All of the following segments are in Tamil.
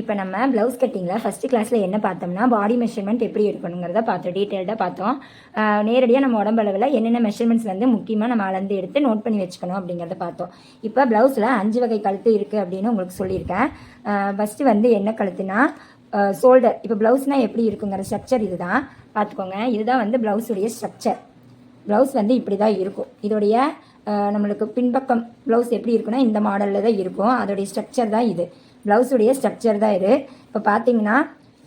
இப்போ நம்ம ப்ளவுஸ் கட்டிங்கில் ஃபஸ்ட்டு கிளாஸில் என்ன பார்த்தோம்னா பாடி மெஷர்மெண்ட் எப்படி எடுக்கணுங்கிறத பார்த்தோம். டீட்டெயில்டாக பார்த்தோம். நேரடியாக நம்ம உடம்பளவில் என்னென்ன மெஷர்மெண்ட்ஸ் வந்து முக்கியமாக நம்ம அளந்து எடுத்து நோட் பண்ணி வச்சுக்கணும் அப்படிங்கிறத பார்த்தோம். இப்போ ப்ளவுஸில் அஞ்சு வகை கழுத்து இருக்குது அப்படின்னு உங்களுக்கு சொல்லியிருக்கேன். ஃபஸ்ட்டு வந்து என்ன கழுத்துனா ஷோல்டர் இப்போ ப்ளவுஸ்னால் எப்படி இருக்குங்கிற ஸ்ட்ரக்சர் இதுதான். பார்த்துக்கோங்க. இதுதான் வந்து ப்ளவுஸுடைய ஸ்ட்ரக்சர் ப்ளவுஸ் வந்து இப்படி தான் இருக்கும். இதோடைய நம்மளுக்கு பின்பக்கம் ப்ளவுஸ் எப்படி இருக்குன்னா இந்த மாடலில் தான் இருக்கும். அதோடைய ஸ்ட்ரக்சர் தான் இது. ப்ளவுஸுடைய ஸ்ட்ரக்சர் தான் இது. இப்போ பார்த்தீங்கன்னா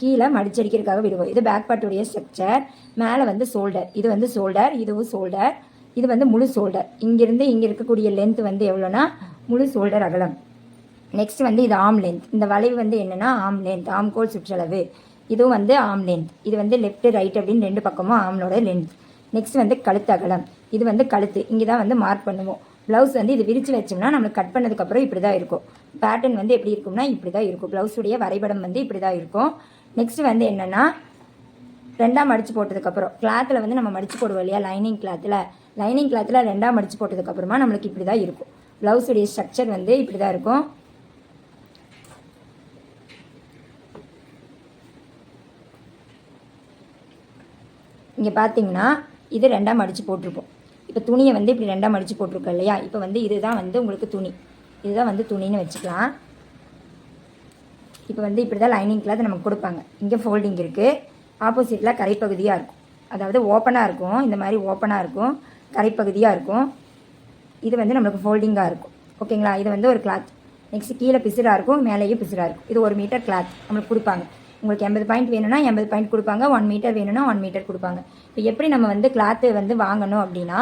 கீழே மடிச்சடிக்கிறதுக்காக விடுவோம். இது பேக் பார்ட்டுடைய ஸ்ட்ரக்சர் மேலே வந்து ஷோல்டர் இது வந்து ஷோல்டர் இதுவும் ஷோல்டர் இது வந்து முழு ஷோல்டர் இங்கிருந்து இங்கே இருக்கக்கூடிய லென்த் வந்து எவ்வளோனா முழு ஷோல்டர் அகலம். நெக்ஸ்ட் வந்து இது ஆம் லென்த் இந்த வளைவு வந்து என்னென்னா ஆம் லென்த் ஆம் கோல் சுற்றளவு. இதுவும் வந்து ஆம் லென்த் இது வந்து லெஃப்ட் ரைட் அப்படின்னு ரெண்டு பக்கமும் ஆம்லோட லென்த் நெக்ஸ்ட் வந்து கழுத்து அகலம். இது வந்து கழுத்து. இங்கே தான் வந்து மார்க் பண்ணுவோம். ப்ளவுஸ் வந்து இது விரித்து வச்சோம்னா நம்மளுக்கு கட் பண்ணதுக்கப்புறம் இப்படி தான் இருக்கும். பேட்டர்ன் வந்து எப்படி இருக்கும்னா இப்படி தான் இருக்கும் ப்ளவுஸுடைய வரைபடம் வந்து இப்படி தான் இருக்கும். நெக்ஸ்ட் வந்து என்னென்னா ரெண்டாம் மடித்து போட்டதுக்கப்புறம் கிளாத்தில் வந்து நம்ம மடிச்சு போடுவோம் இல்லையா? லைனிங் கிளாத்தில் லைனிங் கிளாத்தில் ரெண்டாம் மடித்து போட்டதுக்கப்புறமா நம்மளுக்கு இப்படி தான் இருக்கும் ப்ளவுஸுடைய ஸ்ட்ரக்சர் வந்து இப்படி தான் இருக்கும். இங்கே பார்த்தீங்கன்னா இது ரெண்டாம் மடித்து போட்டிருப்போம். இப்போ துணியை வந்து இப்படி ரெண்டாக மடித்து போட்டிருக்கோம் இல்லையா? இப்போ வந்து இதுதான் வந்து உங்களுக்கு துணி. இதுதான் வந்து துணின்னு வச்சுக்கலாம். இப்போ வந்து இப்படி தான் லைனிங் கிளாத் நமக்கு கொடுப்பாங்க. இங்கே ஃபோல்டிங் இருக்குது ஆப்போசிட்டில் கரைப்பகுதியாக இருக்கும். அதாவது ஓப்பனாக இருக்கும். இந்த மாதிரி ஓப்பனாக இருக்கும். கரைப்பகுதியாக இருக்கும். இது வந்து நம்மளுக்கு ஃபோல்டிங்காக இருக்கும். ஓகேங்களா இது வந்து ஒரு கிளாத் நெக்ஸ்ட் கீழே பிசுராக இருக்கும். மேலேயும் பிசுராக இருக்கும். இது ஒரு மீட்டர் கிளாத் நம்மளுக்கு கொடுப்பாங்க. உங்களுக்கு எண்பது பாயிண்ட் வேணும்னா எண்பது பாயிண்ட் கொடுப்பாங்க. ஒன் மீட்டர் வேணும்னா ஒன் மீட்டர் கொடுப்பாங்க. இப்போ எப்படி நம்ம வந்து கிளாத்து வந்து வாங்கணும் அப்படின்னா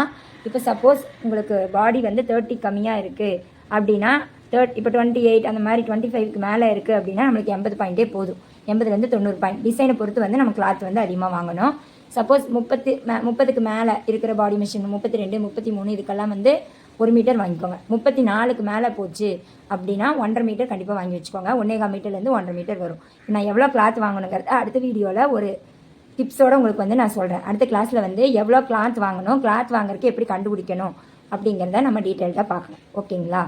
இப்போ சப்போஸ் உங்களுக்கு பாடி வந்து தேர்ட்டி கம்மியாக இருக்குது அப்படின்னா தேர்ட் இப்போ டுவெண்ட்டி எயிட் அந்த மாதிரி டுவெண்ட்டி ஃபைவ்க்கு மேலே இருக்குது அப்படின்னா நம்மளுக்கு எண்பது பாயிண்ட்டே போதும். எண்பதுலேருந்து தொண்ணூறு பாயிண்ட் டிசைனை பொறுத்து வந்து நம்ம கிளாத் வந்து அதிகமாக வாங்கணும். சப்போஸ் முப்பத்து மே முப்பதுக்கு மேலே இருக்கிற பாடி மிஷின் முப்பத்தி ரெண்டு முப்பத்தி மூணு இதுக்கெல்லாம் வந்து ஒரு மீட்டர் வாங்கிக்கோங்க. முப்பத்தி நாலுக்கு மேலே போச்சு அப்படின்னா ஒன்றரை மீட்டர் கண்டிப்பாக வாங்கி வச்சுக்கோங்க. ஒன்னேகால் மீட்டர்லேருந்து ஒன்றரை மீட்டர் வரும். நான் எவ்வளோ கிளாத் வாங்கணுங்கிறத அடுத்த வீடியோவில் ஒரு டிப்ஸோட உங்களுக்கு வந்து நான் சொல்கிறேன் அடுத்த கிளாஸில் வந்து எவ்வளோ கிளாத் வாங்கணும் கிளாத் வாங்குறதுக்கு எப்படி கண்டுபிடிக்கணும் அப்படிங்கிறத நம்ம டீட்டெயில்டாக பார்க்கணும். ஓகேங்களா?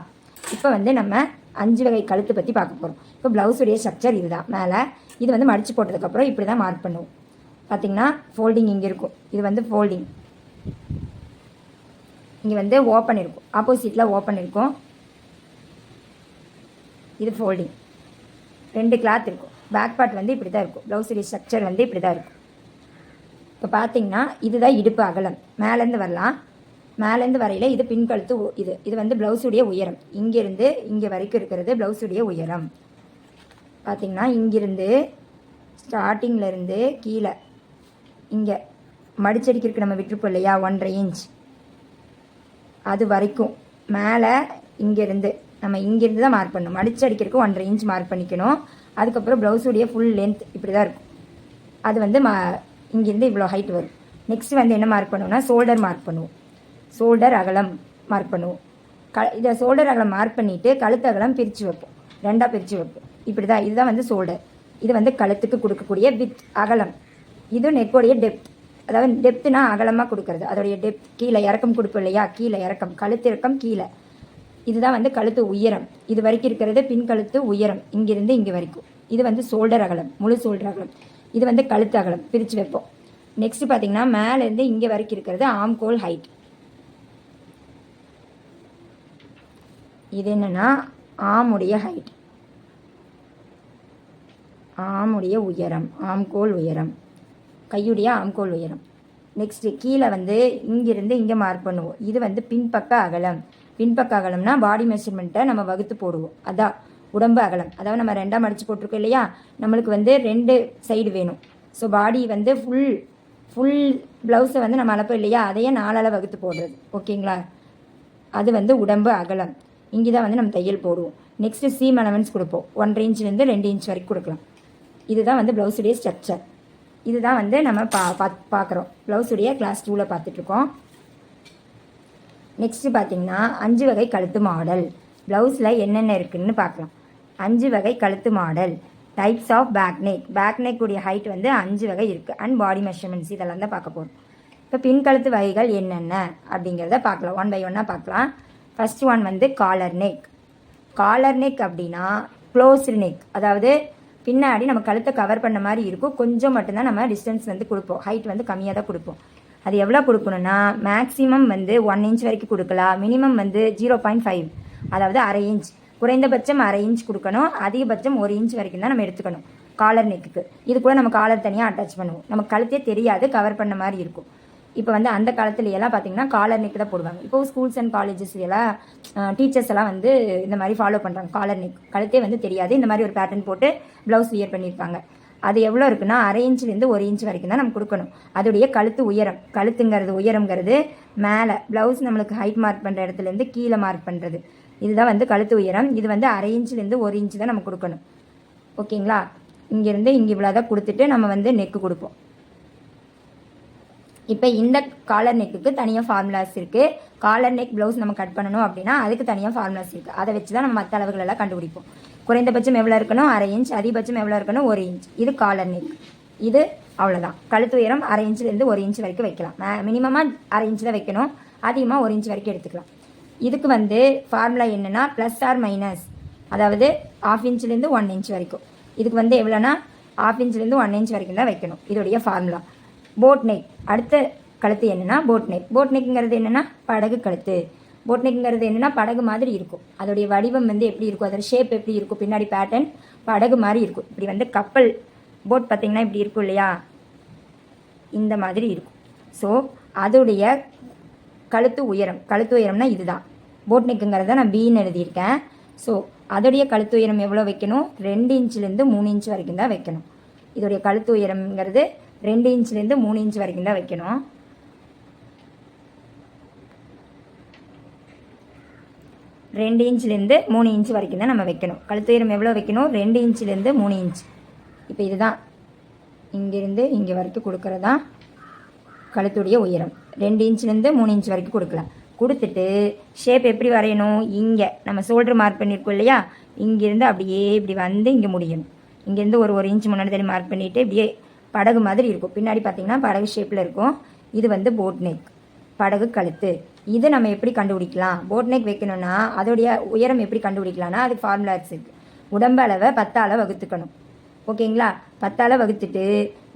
இப்போ வந்து நம்ம அஞ்சு வகை கழுத்து பற்றி பார்க்க போகிறோம் இப்போ ப்ளவுஸுடைய ஸ்ட்ரக்சர் இதுதான். மேலே இது வந்து மடித்து போட்டதுக்கப்புறம் இப்படி தான் மார்க் பண்ணுவோம். பார்த்தீங்கன்னா ஃபோல்டிங் இங்கே இருக்கும். இது வந்து ஃபோல்டிங் இங்கே வந்து ஓப்பன் இருக்கும். ஆப்போசிட்டில் ஓப்பன் இருக்கும். இது ஃபோல்டிங் ரெண்டு கிளாத் இருக்கும். பேக் பார்ட் வந்து இப்படி தான் இருக்கும் ப்ளவுஸுடைய ஸ்ட்ரக்சர் வந்து இப்படி தான் இருக்கும். இப்போ பார்த்தீங்கன்னா இதுதான் இடுப்பு அகலம். மேலேருந்து வரலாம். மேலேருந்து வரையில் இது பின்கழுத்து இது. இது வந்து ப்ளவுஸுடைய உயரம். இங்கேருந்து இங்கே வரைக்கும் இருக்கிறது ப்ளவுஸுடைய உயரம். பார்த்தீங்கன்னா இங்கிருந்து ஸ்டார்டிங்கில் இருந்து கீழே. இங்கே. மடிச்சடிக்கிறதுக்கு நம்ம விட்டுருப்போம் இல்லையா? ஒன்றரை இன்ச் அது வரைக்கும். மேலே இங்கேருந்து நம்ம இங்கேருந்து தான் மார்க் பண்ணணும். மடிச்சு அடிக்கிறதுக்கு ஒன்றரை இன்ச் மார்க் பண்ணிக்கணும். அதுக்கப்புறம் ப்ளவுஸுடைய ஃபுல் லென்த் இப்படி தான் இருக்கும். அது வந்து மா இங்கேருந்து இவ்வளோ ஹைட் வரும். நெக்ஸ்ட் வந்து என்ன மார்க் பண்ணுவோம்னா ஷோல்டர் மார்க் பண்ணுவோம். ஷோல்டர் அகலம் மார்க் பண்ணுவோம். க இதை ஷோல்டர் அகலம் மார்க் பண்ணிவிட்டு கழுத்து அகலம் பிரித்து வைப்போம். ரெண்டாக பிரித்து வைப்போம். இப்படி தான் இதுதான் வந்து ஷோல்டர் இது வந்து கழுத்துக்கு கொடுக்கக்கூடிய வித் அகலம். இது நெக்கோடைய டெப்த் அதாவது டெப்த்னா அகலமாக கொடுக்கறது. அதோடைய டெப்த் கீழே இறக்கம் கொடுப்போம் இல்லையா? கீழே இறக்கம். கழுத்து இறக்கம் கீழே. இதுதான் வந்து கழுத்து உயரம். இது வரைக்கும் இருக்கிறது பின் கழுத்து உயரம். இங்கிருந்து இங்கே வரைக்கும். இது வந்து ஷோல்டர் அகலம். முழு ஷோல்டர் அகலம். இது வந்து கழுத்து அகலம். பிரித்து வைப்போம். நெக்ஸ்ட் பார்த்தீங்கன்னா மேலேருந்து இங்கே வரைக்கும் இருக்கிறது ஆம்கோல் ஹைட் இது என்னென்னா ஆமுடைய ஹைட் ஆமுடைய உயரம். ஆம்கோல் உயரம். கையுடைய ஆம்கோல் உயரம். நெக்ஸ்ட் கீழே வந்து இங்கிருந்து இங்கே மார்க் பண்ணுவோம். இது வந்து பின்பக்க அகலம். பின்பக்க அகலம்னா பாடி மெஷர்மெண்ட்டை நம்ம வகுத்து போடுவோம். அதான் உடம்பு அகலம். அதாவது நம்ம ரெண்டாக மடித்து போட்டிருக்கோம் இல்லையா? நம்மளுக்கு வந்து ரெண்டு சைடு வேணும். ஸோ பாடி வந்து ஃபுல் ஃபுல் ப்ளவுஸை வந்து நம்ம அளப்போம் இல்லையா? அதையே நாலால் வகுத்து போடுறது. ஓகேங்களா அது வந்து உடம்பு அகலம். இங்கே தான் வந்து நம்ம தையல் போடுவோம். நெக்ஸ்ட்டு சீம் அலவன்ஸ் கொடுப்போம். ஒன்றரை இன்ச்லேருந்து ரெண்டு இன்ச் வரைக்கும் கொடுக்கலாம். இதுதான் வந்து ப்ளவுஸுடைய ஸ்ட்ரக்சர் இதுதான் வந்து நம்ம பா பாத் பார்க்குறோம் ப்ளவுஸுடைய கிளாஸ் டூவில் பார்த்துட்ருக்கோம். நெக்ஸ்ட்டு பார்த்தீங்கன்னா அஞ்சு வகை கழுத்து மாடல். ப்ளவுஸில் என்னென்ன இருக்குதுன்னு பார்க்கலாம். அஞ்சு வகை கழுத்து model. Types of back neck back neck உடைய ஹைட் வந்து அஞ்சு வகை இருக்குது அண்ட் பாடி மெஷர்மெண்ட்ஸ் இதெல்லாம் தான் பார்க்க போகிறோம் இப்போ பின் கழுத்து வகைகள் என்னென்ன அப்படிங்கிறத பார்க்கலாம். ஒன் பை ஒன்னாக பார்க்கலாம். ஃபஸ்ட் ஒன் வந்து காலர் நெக் காலர் நெக் அப்படின்னா க்ளோஸ்டு நெக் அதாவது பின்னாடி நம்ம கழுத்தை கவர் பண்ண மாதிரி இருக்கும். கொஞ்சம் மட்டும்தான் நம்ம டிஸ்டன்ஸ் வந்து கொடுப்போம். ஹைட் வந்து கம்மியாக தான் கொடுப்போம். அது எவ்வளோ கொடுக்கணும்னா மேக்ஸிமம் வந்து ஒன் இன்ச் வரைக்கும் கொடுக்கலாம். மினிமம் வந்து ஜீரோ பாயிண்ட் ஃபைவ் அதாவது அரை இன்ச் குறைந்தபட்சம் அரை இன்ச் கொடுக்கணும். அதிகபட்சம் ஒரு இன்ச் வரைக்கும் தான் நம்ம எடுத்துக்கணும். காலர் நெக்குக்கு இது கூட நம்ம காலர் தனியாக அட்டாச் பண்ணுவோம். நம்ம கழுத்தே தெரியாது கவர் பண்ண மாதிரி இருக்கும். இப்போ வந்து அந்த காலத்துலையெல்லாம் பார்த்தீங்கன்னா காலர் நெக் தான் போடுவாங்க. இப்போ ஸ்கூல்ஸ் அண்ட் காலேஜஸ் எல்லாம் டீச்சர்ஸ் எல்லாம் வந்து இந்த மாதிரி ஃபாலோ பண்ணுறாங்க காலர் நெக் கழுத்தே வந்து தெரியாது. இந்த மாதிரி ஒரு பேட்டர்ன் போட்டு ப்ளவுஸ் வியர் பண்ணியிருப்பாங்க அது எவ்வளோ இருக்குன்னா அரை இன்ச்லேருந்து ஒரு இன்ச் வரைக்கும் தான் நம்ம கொடுக்கணும். அதோடைய கழுத்து உயரம். கழுத்துங்கிறது உயரங்கிறது மேலே. ப்ளவுஸ் நம்மளுக்கு ஹைட் மார்க் பண்ணுற இடத்துலேருந்து கீழே மார்க் பண்ணுறது இதுதான் வந்து கழுத்து உயரம். இது வந்து அரை இன்ச்லேருந்து ஒரு இன்ச் தான் நம்ம கொடுக்கணும். ஓகேங்களா? இங்கேருந்து இங்கே இவ்வளோ தான் கொடுத்துட்டு நம்ம வந்து நெக்கு கொடுப்போம். இப்போ இந்த காலர் நெக்குக்கு தனியாக ஃபார்முலாஸ் இருக்குது காலர் நெக் ப்ளவுஸ் நம்ம கட் பண்ணணும் அப்படின்னா அதுக்கு தனியாக ஃபார்முலாஸ் இருக்குது அதை வச்சு தான் நம்ம மற்ற அளவுகள் எல்லாம் கண்டுபிடிப்போம். குறைந்தபட்சம் எவ்வளோ இருக்கணும்? அரை இன்ச் அதிகபட்சம் எவ்வளோ இருக்கணும்? ஒரு இன்ச் இது காலர் நெக் இது அவ்வளோதான் கழுத்து உயரம் அரை இன்ச்லேருந்து ஒரு இன்ச் வரைக்கும் வைக்கலாம். மினிமமாக அரை இன்ச் தான் வைக்கணும். அதிகமாக ஒரு இன்ச் வரைக்கும் எடுத்துக்கலாம். இதுக்கு வந்து ஃபார்முலா என்னென்னா ப்ளஸ் ஆர் மைனஸ் அதாவது ஆஃப் இன்ச்லேருந்து ஒன் இன்ச் வரைக்கும். இதுக்கு வந்து எவ்வளோனா ஆஃப் இன்ச்லேருந்து ஒன் இன்ச் வரைக்கும் தான் வைக்கணும். இதோடைய ஃபார்முலா போட் நெக் அடுத்த கழுத்து என்னென்னா போட் நெக் போட் நெக்குங்கிறது என்னென்னா படகு கழுத்து. போட் நெக்குங்கிறது என்னென்னா படகு மாதிரி இருக்கும். அதோடைய வடிவம் வந்து எப்படி இருக்கும்? அதோட ஷேப் எப்படி இருக்கும்? பின்னாடி பேட்டர்ன் படகு மாதிரி இருக்கும். இப்படி வந்து கப்பல் போட் பார்த்தீங்கன்னா இப்படி இருக்கும் இல்லையா? இந்த மாதிரி இருக்கும். ஸோ அதோடைய கழுத்து உயரம். கழுத்து உயரம்னா இதுதான். போட் நெக்குங்கிறத நான் பின்னு எழுதியிருக்கேன். ஸோ அதோடைய கழுத்து உயரம் எவ்வளோ வைக்கணும்? ரெண்டு இன்ச்சிலேருந்து மூணு இன்ச் வரைக்கும் தான் வைக்கணும். இதோடைய கழுத்து உயரம்ங்கிறது ரெண்டு இன்ச்லேருந்து மூணு இன்ச் வரைக்கும் தான் வைக்கணும். ரெண்டு இன்ச்லேருந்து மூணு இன்ச் வரைக்கும் தான் நம்ம வைக்கணும். கழுத்து உயரம் எவ்வளோ வைக்கணும்? ரெண்டு இன்ச்லேருந்து மூணு இன்ச். இப்போ இதுதான். இங்கேருந்து இங்கே வரைக்கும் கொடுக்குறதா? கழுத்துடைய உயரம். ரெண்டு இன்ச்லேருந்து மூணு இன்ச் வரைக்கும் கொடுக்கலாம். கொடுத்துட்டு ஷேப் எப்படி வரையணும்? இங்கே. நம்ம ஷோல்டர் மார்க் பண்ணியிருக்கோம் இல்லையா? இங்கேருந்து அப்படியே இப்படி வந்து இங்கே முடியணும். இங்கேருந்து ஒரு ஒரு இன்ச் முன்னாடி தள்ளி மார்க் பண்ணிவிட்டு இப்படியே படகு மாதிரி இருக்கும். பின்னாடி பார்த்தீங்கன்னா படகு ஷேப்பில் இருக்கும். இது வந்து போட் நெக் படகு கழுத்து. இது நம்ம எப்படி கண்டுபிடிக்கலாம்? போட் நெக் வைக்கணும்னா அதோடைய உயரம் எப்படி கண்டுபிடிக்கலாம்னா அதுக்கு ஃபார்முலாஸ் இருக்குது உடம்பு அளவை பத்தால் வகுத்துக்கணும். ஓகேங்களா பத்தால் வகுத்துட்டு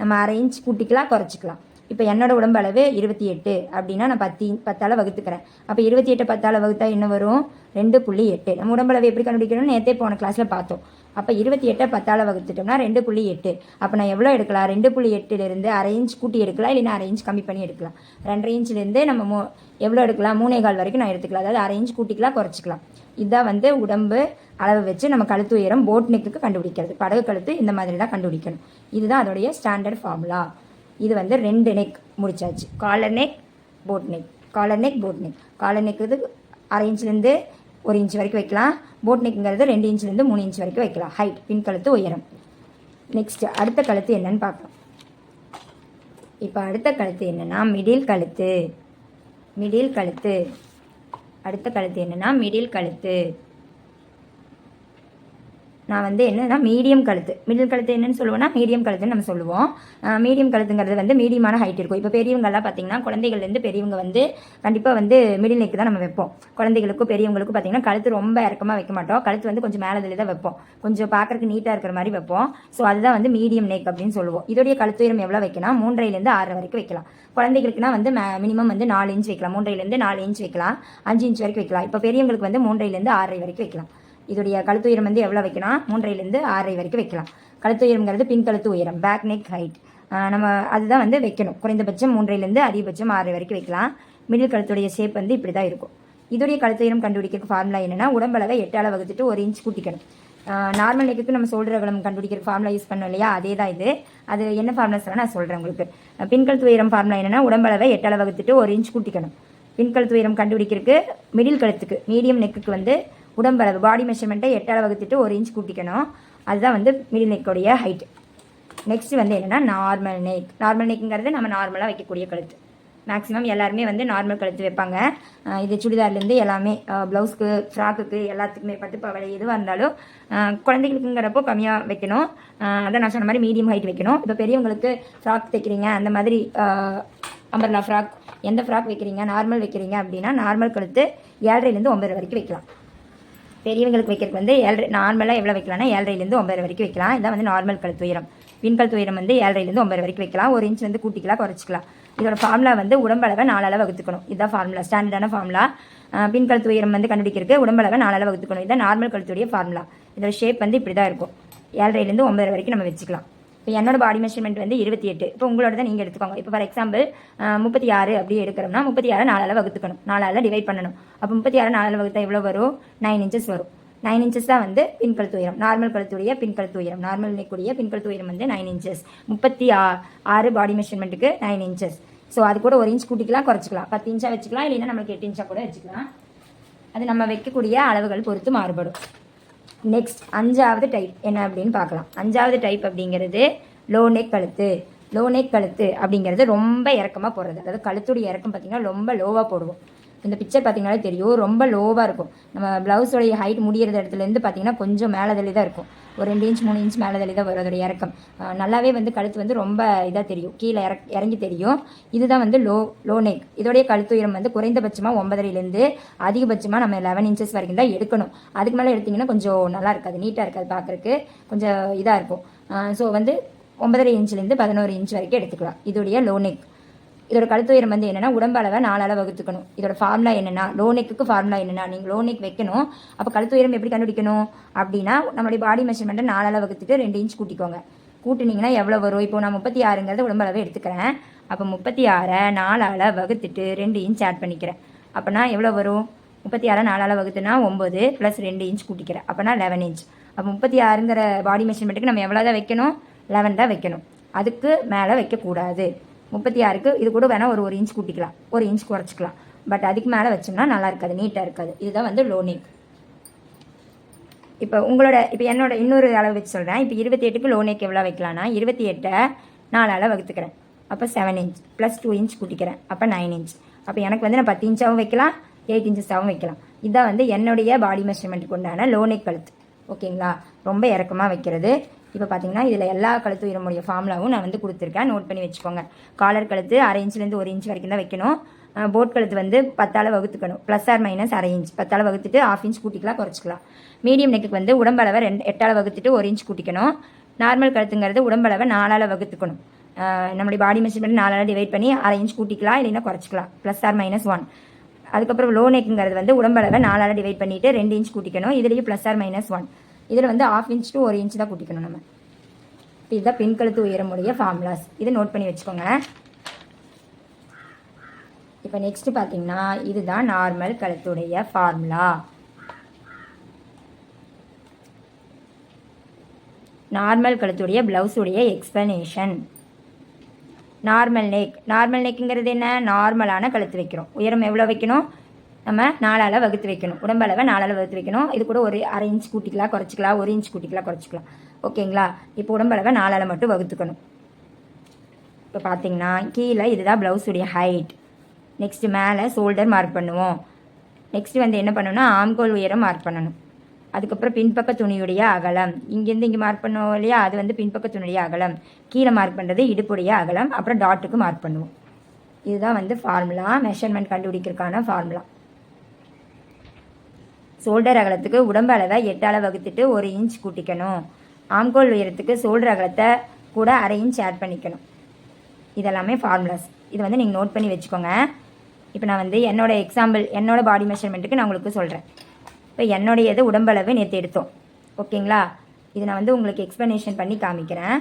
நம்ம அரை இன்ச் கூட்டிக்கலாம் குறைச்சிக்கலாம். இப்போ என்னோடய உடம்பு அளவு இருபத்தி எட்டு. அப்படின்னா நான் பத்தி பத்தால வகுத்துக்கிறேன். அப்போ இருபத்தி எட்டு பத்தால வகுத்தா என்ன வரும்? ரெண்டு புள்ளி எட்டு. நம்ம உடம்பு அளவு எப்படி கண்டுபிடிக்கணும்னு நேற்றே போன கிளாஸில் பார்த்தோம். அப்போ இருபத்தி எட்டை பத்தால் வகுத்துட்டோம்னா ரெண்டு புள்ளி எட்டு. அப்போ நான் எவ்வளோ எடுக்கலாம்? ரெண்டு புள்ளி எட்டுலேருந்து அரை இன்ச் கூட்டி எடுக்கலாம் இல்லைன்னா அரை இன்ச் கம்மி பண்ணி எடுக்கலாம். ரெண்டரை இன்ச்லேருந்து நம்ம மூ எவ்வளோ எடுக்கலாம்? மூணே கால் வரைக்கும் நான் எடுத்துக்கலாம். அதாவது அரை இன்ச் கூட்டிக்கலாம் குறைச்சிக்கலாம். இதுதான் வந்து உடம்பு அளவு வச்சு நம்ம கழுத்து உயரம் போட் நெக்குக்கு கண்டுபிடிக்கிறது. படகு கழுத்து இந்த மாதிரி தான் கண்டுபிடிக்கணும். இதுதான் அதோடைய ஸ்டாண்டர்ட் ஃபார்முலா இது வந்து ரெண்டு நெக் முடிச்சாச்சு. Collar neck boat neck collar neck boat neck collar neck இது அரை இன்ச்லேருந்து ஒரு இன்ச் வரைக்கும் வைக்கலாம். போட் நெக்குங்கிறது ரெண்டு இன்ச்லேருந்து மூணு இன்ச் வரைக்கும் வைக்கலாம். ஹைட் பின் கழுத்து உயரம். நெக்ஸ்ட் அடுத்த கழுத்து என்னன்னு பார்க்கலாம் இப்போ அடுத்த கழுத்து என்னென்னா மிடில் கழுத்து. மிடில் கழுத்து. அடுத்த கழுத்து என்னன்னா மிடில் கழுத்து. நான் வந்து என்னென்னா மீடியம் கழுத்து. மிடில் கழுத்து என்னென்னு சொல்லுவோம்னா மீடியம் கழுத்துன்னு நம்ம சொல்லுவோம். மீடியம் கழுத்துங்கிறது வந்து மீடியமான ஹைட் இருக்கும். இப்போ பெரியவங்கெல்லாம் பார்த்தீங்கன்னா குழந்தைகள்லேருந்து பெரியவங்க வந்து கண்டிப்பாக வந்து மிடில் நெக்கு தான் நம்ம வைப்போம். குழந்தைகளுக்கும் பெரியவங்களுக்கும் பார்த்தீங்கன்னா கழுத்து ரொம்ப இறக்கமாக வைக்க மாட்டோம். கழுத்து வந்து கொஞ்சம் மேலே தான் வைப்போம். கொஞ்சம் பார்க்கறதுக்கு நீட்டாக இருக்கிற மாதிரி வைப்போம். ஸோ அதுதான் வந்து மீடியம் நெக் அப்படின்னு சொல்லுவோம். இதோடைய கழுத்துயரம் எவ்வளோ வைக்கலாம்? மூன்றையிலேருந்து ஆறு வரைக்கும் வைக்கலாம். குழந்தைகளுக்குனா வந்து மினிமம் வந்து நாலு இன்ச் வைக்கலாம். மூன்றையிலேருந்து நாலு இன்ச் வைக்கலாம். அஞ்சு இன்ச் வரைக்கும் வைக்கலாம். இப்போ பெரியவங்களுக்கு வந்து மூன்றையிலேருந்து ஆறரை வரைக்கும் வைக்கலாம். இதோடைய கழுத்து உயரம் வந்து எவ்வளோ வைக்கலாம்? மூன்றையிலேருந்து ஆறரை வரைக்கும் வைக்கலாம். கழுத்து உயரம்ங்கிறது பின் கழுத்து உயரம் பேக் நெக் ஹைட் நம்ம அதுதான் வந்து வைக்கணும். குறைந்தபட்சம் மூன்றையிலேருந்து அதிகபட்சம் ஆறரை வரைக்கும் வைக்கலாம். மிடில் கழுத்துடைய ஷேப் வந்து இப்படி தான் இருக்கும். இதோடைய கழுத்து கண்டுபிடிக்கிற ஃபார்முலா என்னென்னா உடம்பளவை எட்டால் வகுத்துட்டு ஒரு இன்ச் கூட்டிக்கணும். நார்மல் நெக்குக்கு நம்ம சோல்டர் அகலம் கண்டுபிடிக்கிற ஃபார்முலா யூஸ் பண்ணோம் இல்லையா? அதே தான் இது. அது என்ன ஃபார்முலாஸ் நான் சொல்கிறேன் உங்களுக்கு. பின்கழுத்து உயரம் ஃபார்முலா என்னென்னா உடம்பளவை எட்டால் வகுத்துட்டு ஒரு இன்ச் கூட்டிக்கணும். பின் கழுத்து உயரம் கண்டுபிடிக்கிறதுக்கு மிடில் கழுத்துக்கு மீடியம் நெக்குக்கு வந்து உடம்பளவு பாடி மெஷர்மெண்ட்டை எட்டால் வகுத்துட்டு ஒரு இன்ச் கூட்டிக்கணும். அதுதான் வந்து மிடில் நெக்கோடைய ஹைட் நெக்ஸ்ட் வந்து என்னென்னா நார்மல் நெக் நார்மல் நெக்குங்கிறது நம்ம நார்மலாக வைக்கக்கூடிய கழுத்து. மேக்ஸிமம் எல்லாருமே வந்து நார்மல் கழுத்து வைப்பாங்க. இது சுடிதார்லேருந்து எல்லாமே ப்ளவுஸ்க்கு ஃப்ராக்குக்கு எல்லாத்துக்குமே பட்டு பாவாடை எதுவாக இருந்தாலும் குழந்தைகளுக்குங்கிறப்போ கம்மியாக வைக்கணும். அதான் நான் சொன்ன மாதிரி மீடியம் ஹைட் வைக்கணும். இப்போ பெரியவங்களுக்கு ஃப்ராக் தைக்கிறீங்க அந்த மாதிரி அம்பர்லா ஃப்ராக் எந்த ஃப்ராக் வைக்கிறீங்க நார்மல் வைக்கிறீங்க அப்படின்னா நார்மல் கழுத்து ஏழரைலேருந்து ஒம்பது வரைக்கும் வைக்கலாம். பெரியவங்களுக்கு வைக்கிறதுக்கு வந்து ஏழரை நார்மலாக எவ்வளோ வைக்கலாம்னா ஏழரைலேருந்து ஒம்பது வரைக்கும் வைக்கலாம். இதான் வந்து நார்மல் கழுத்து உயரம் விண்கல் உயரம் வந்து ஏழரைலேருந்து ஒம்பது வரைக்கும் வைக்கலாம். ஒரு இன்ச் வந்து கூட்டிக்கலாம் குறைச்சிக்கலாம். இதோட ஃபார்முலா வந்து உடம்பளவை நாலளவு வகுத்துக்கணும். இதுதான் ஃபார்முலா ஸ்டாண்டர்டான ஃபார்முலா பின் துயரம் உயரம் வந்து கண்டுபிடிக்கிறதுக்கு உடம்பளவை நாலளவு வகுத்துக்கணும். இதுதான் நார்மல் கழுத்துடைய ஃபார்முலா இதோட ஷேப் வந்து இப்படி தான் இருக்கும். ஏழரைலேருந்து ஒம்பது வரைக்கும் நம்ம வச்சுக்கலாம். இப்போ என்னோட பாடி மெஷர்மெண்ட் வந்து இருபத்தி எட்டு. இப்போ உங்களோட தான் நீங்கள் எடுத்துக்கோங்க. இப்போ ஃபார் எக்ஸாம்பிள் முப்பத்தி ஆறு அப்படி எடுக்கிறோம்னா முப்பத்தி ஆறு நாலால் வகுத்துக்கணும். நாலால் டிவைட் பண்ணணும். அப்போ முப்பத்தி ஆறு நாலால் வகுத்தா எவ்வளோ வரும்? நைன் இன்ச்சஸ் வரும். நைன் இன்ச்சஸ் தான் வந்து பின்கழுத்து உயரம். நார்மல் கழுத்துடைய பின்கழுத்து உயரம். நார்மல் நெக்குடைய பின்கழுத்து உயரம் வந்து நைன் இன்ச்சஸ் முப்பத்தி ஆ ஆறு பாடி மெஷர்மெண்ட்டுக்கு நைன் இன்ச்சஸ் ஸோ அது கூட ஒரு இன்ச் கூட்டிக்கலாம் குறைச்சிக்கலாம். பத்து இன்ச்சாக வச்சுக்கலாம் இல்லைன்னா நம்மளுக்கு எட்டு இன்ச்சாக கூட வச்சுக்கலாம். அது நம்ம வைக்கக்கூடிய அளவுகள் பொறுத்து மாறுபடும். நெக்ஸ்ட் அஞ்சாவது டைப் என்ன அப்படின்னு பார்க்கலாம். அஞ்சாவது டைப் அப்படிங்கிறது லோ நெக் கழுத்து. லோ நெக் கழுத்து அப்படிங்கிறது ரொம்ப இறக்கமாக போடுறது. அதாவது கழுத்துடைய இறக்கம் பார்த்திங்கன்னா ரொம்ப லோவாக போடுவோம். இந்த பிக்சர் பார்த்தீங்கன்னாலே தெரியும். ரொம்ப லோவாக இருக்கும். நம்ம ப்ளவுஸோடைய ஹைட் முடியிற இடத்துலேருந்து பார்த்தீங்கன்னா கொஞ்சம் மேலே தள்ளி தான் இருக்கும். ஒரு ரெண்டு இன்ச் மூணு இன்ச் மேலே தள்ளி தான் வரும் அதோட இறக்கம். நல்லாவே வந்து கழுத்து வந்து ரொம்ப இதாக தெரியும். கீழே இறக் இறங்கி தெரியும். இதுதான் வந்து லோ லோ நெக் இதோடைய கழுத்து உயரம் வந்து குறைந்தபட்சமாக ஒன்பதரையிலேருந்து அதிகபட்சமாக நம்ம லெவன் இன்ச்சஸ் வரைக்கும் தான் எடுக்கணும். அதுக்கு மேலே எடுத்திங்கன்னா கொஞ்சம் நல்லா இருக்காது. நீட்டாக இருக்காது பார்க்குறக்கு கொஞ்சம் இதாக இருக்கும். ஸோ வந்து ஒன்பதரை இன்ச்லேருந்து பதினோரு இன்ச் வரைக்கும் எடுத்துக்கலாம். இதோடைய லோ நெக் இதோட கழுத்து உயரம் வந்து என்னன்னா உடம்பு அளவை நாலால் வகுத்துக்கணும். இதோட ஃபார்முலா என்னென்னா லோ நெக்குக்கு ஃபார்முலா என்னென்னா நீங்கள் லோ நெக் வைக்கணும். அப்போ கழுத்து உயரம் எப்படி கண்டுபிடிக்கணும்? அப்படின்னா நம்மளுடைய பாடி மெஷர்மெண்ட்டை நாலால் வகுத்துட்டு ரெண்டு இன்ச் கூட்டிக்கோங்க. கூட்டினீங்கன்னா எவ்வளோ வரும்? இப்போ நான் முப்பத்தி ஆறுங்கிறத உடம்பு அளவை எடுத்துக்கிறேன். அப்போ முப்பத்தி ஆறை நாலால் வகுத்துட்டு ரெண்டு இன்ச் ஆட் பண்ணிக்கிறேன். அப்போனா எவ்வளோ வரும்? முப்பத்தி ஆறை நாலால் வகுத்துனா ஒம்பது ப்ளஸ் ரெண்டு இன்ச் கூட்டிக்கிறேன். அப்போனா லெவன் இன்ச் அப்போ முப்பத்தி ஆறுங்கிற பாடி மெஷர்மெண்ட்டுக்கு நம்ம எவ்வளோ தான் வைக்கணும்? லெவன் தான் வைக்கணும். அதுக்கு மேலே வைக்கக்கூடாது. முப்பத்தி ஆறுக்கு இது கூட வேணால் ஒரு ஒரு இன்ச் கூட்டிக்கலாம். ஒரு இன்ச் குறைச்சிக்கலாம். பட் அதுக்கு மேலே வச்சோம்னா நல்லா இருக்காது நீட்டாக இருக்காது. இதுதான் வந்து லோ நெக் இப்போ உங்களோட இப்போ என்னோட இன்னொரு அளவு வச்சு சொல்கிறேன் இப்போ இருபத்தி எட்டுக்கு லோ நெக் எவ்வளோ வைக்கலாம்னா இருபத்தி எட்டை நாலால் வகுத்துக்கிறேன். அப்போ seven inch plus two inch கூட்டிக்கிறேன். அப்போ நைன் இன்ச் அப்போ எனக்கு வந்து நான் பத்து இன்ச்சாகவும் வைக்கலாம் எயிட் இன்ச்சஸாகவும் வைக்கலாம். இதுதான் வந்து என்னுடைய பாடி மெஷர்மெண்ட்டுக்கு உண்டான லோ நெக் கழுத்து ஓகேங்களா ரொம்ப இறக்கமாக வைக்கிறது. இப்போ பார்த்தீங்கன்னா இதில் எல்லா கழுத்து உயரமுடைய ஃபார்முலாவும் நான் வந்து கொடுத்துருக்கேன். நோட் பண்ணி வச்சுக்கோங்க. காலர் கழுத்து அரை இன்ச்லேருந்து ஒரு இன்ச் வரைக்கும் தான் வைக்கணும். போட் கழுத்து வந்து பத்தால் வகுத்துக்கணும். ப்ளஸ் ஆர் மைனஸ் அரை இன்ச் பத்தால் வகுத்துட்டு ஆஃப் இன்ச் கூட்டிக்கலாம் குறைச்சிக்கலாம். மீடியம் நெக்கு வந்து உடம்பளவை ரெண்டு எட்டால் வகுத்துட்டு ஒரு இன்ச் கூட்டிக்கணும். நார்மல் கழுத்துங்கிறது உடம்பளவை நாலால் வகுத்துக்கணும். நம்மளுடைய பாடி மெஷர்மெண்ட் நாலால் டிவைட் பண்ணி அரை இன்ச் கூட்டிக்கலாம் இல்லைன்னா குறைச்சிக்கலாம். ப்ளஸ் ஆர் மைனஸ் ஒன் அதுக்கப்புறம் லோ நெக்குங்கிறது வந்து உடம்பளவை நாலால் டிவைட் பண்ணிவிட்டு ரெண்டு இன்ச் கூட்டிக்கணும். இதுலேயும் ப்ளஸ் ஆர் மைனஸ் ஒன் இதில் வந்து ஆஃப் இன்ச் டு ஒரு இன்ச் தான் கூட்டிக்கணும் நம்ம. இப்போ இதுதான் பெண் கழுத்து உயரமுடைய ஃபார்முலாஸ் இதை நோட் பண்ணி வச்சுக்கோங்க. இப்போ நெக்ஸ்ட்டு பார்த்தீங்கன்னா இதுதான் நார்மல் கழுத்துடைய ஃபார்முலா நார்மல் கழுத்துடைய ப்ளவுஸுடைய எக்ஸ்பிளனேஷன் நார்மல் நெக் நார்மல் நெக்குங்கிறது என்ன? நார்மலான கழுத்து வைக்கிறோம். உயரம் எவ்வளோ வைக்கணும்? நம்ம நாலால் வகுத்து வைக்கணும். உடம்பளவை நாலால் வகுத்து வைக்கணும். இது கூட ஒரு அரை இன்ச் கூட்டிக்கலாம் குறைச்சிக்கலாம் ஒரு இன்ச் கூட்டிக்கலாம் குறைச்சிக்கலாம். ஓகேங்களா? இப்போ உடம்பளவை நாலால் மட்டும் வகுத்துக்கணும். இப்போ பார்த்தீங்கன்னா கீழே இதுதான் ப்ளவுஸுடைய ஹைட் நெக்ஸ்ட்டு மேலே ஷோல்டர் மார்க் பண்ணுவோம். நெக்ஸ்ட்டு வந்து என்ன பண்ணணும்னா ஆம்கோல் உயரம் மார்க் பண்ணணும். அதுக்கப்புறம் பின்பக்க துணியுடைய அகலம். இங்கேருந்து இங்கே மார்க் பண்ணுவோம் இல்லையா? அது வந்து பின்பக்க துணியுடைய அகலம். கீழே மார்க் பண்ணுறது இடுப்புடைய அகலம். அப்புறம் டாட்டுக்கு மார்க் பண்ணுவோம். இதுதான் வந்து ஃபார்முலா மெஷர்மெண்ட் கண்டுபிடிக்கிறதுக்கான ஃபார்முலா ஷோல்டர் அகலத்துக்கு உடம்பு அளவை எட்டால் வகுத்துட்டு ஒரு இன்ச் கூட்டிக்கணும். ஆம்கோல் உயரத்துக்கு ஷோல்டர் அகலத்தை கூட அரை இன்ச் ஆட் பண்ணிக்கணும். இதெல்லாமே ஃபார்முலாஸ் இது வந்து நீங்கள் நோட் பண்ணி வச்சுக்கோங்க. இப்போ நான் வந்து என்னோட எக்ஸாம்பிள் என்னோட பாடி மெஷர்மெண்ட்டுக்கு நான் உங்களுக்கு சொல்கிறேன் இப்போ என்னுடையது உடம்பளவு நேற்று எடுத்தோம். ஓகேங்களா? இது நான் வந்து உங்களுக்கு எக்ஸ்ப்ளனேஷன் பண்ணி காமிக்கிறேன்.